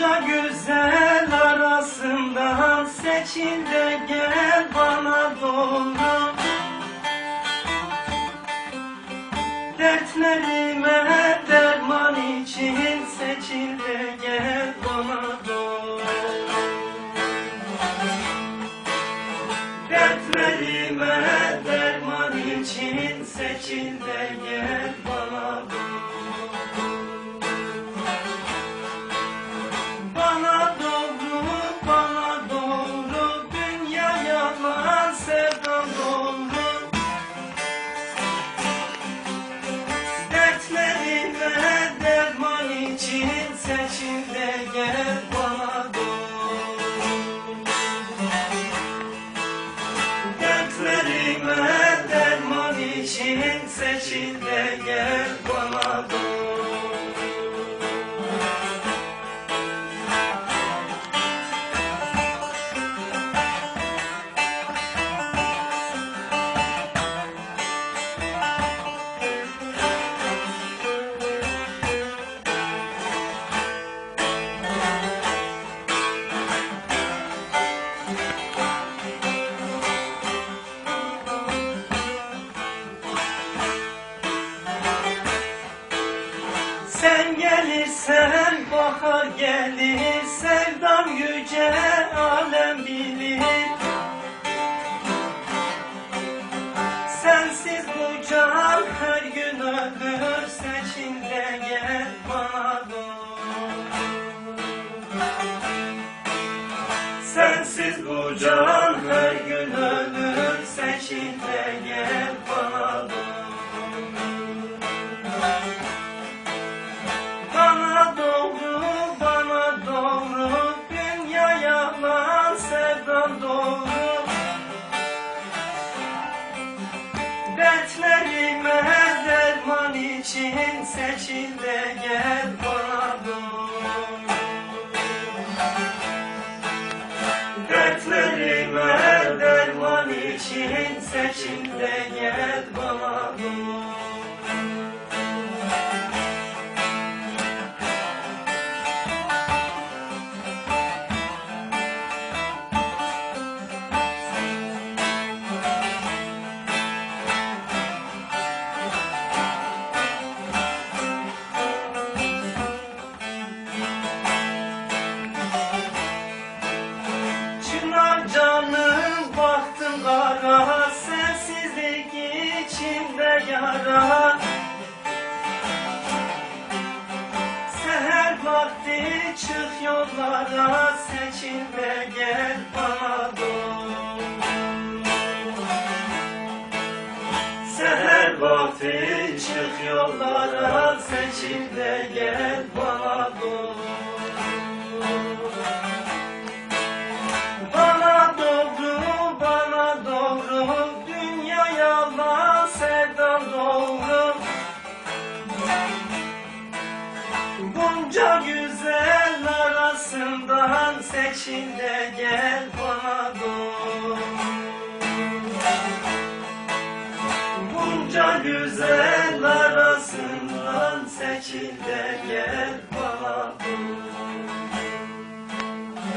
bunca güzel arasından seçil de gel bana doğru Dertlerime derman için seçil de gel bana doğru Dertlerime derman için seçil de gel için Seçil de gel bana doğru Dertlerime derman için Seçil de gel gelirsen bahar gelir Sevdam yüce alem bilir. Sensiz bu can her gün ölür Seçin de gel bana Sensiz bu can her gün ölür Seçin de gel bana için Seçil de gel bana doğru Dertlerime derman için Seçil Seher vakti çık yollara Seçil de gel bana Seher vakti çık yollara Seçil de gel bana doğru arasından Seçil de gel doğru Bunca güzel arasından Seçil de gel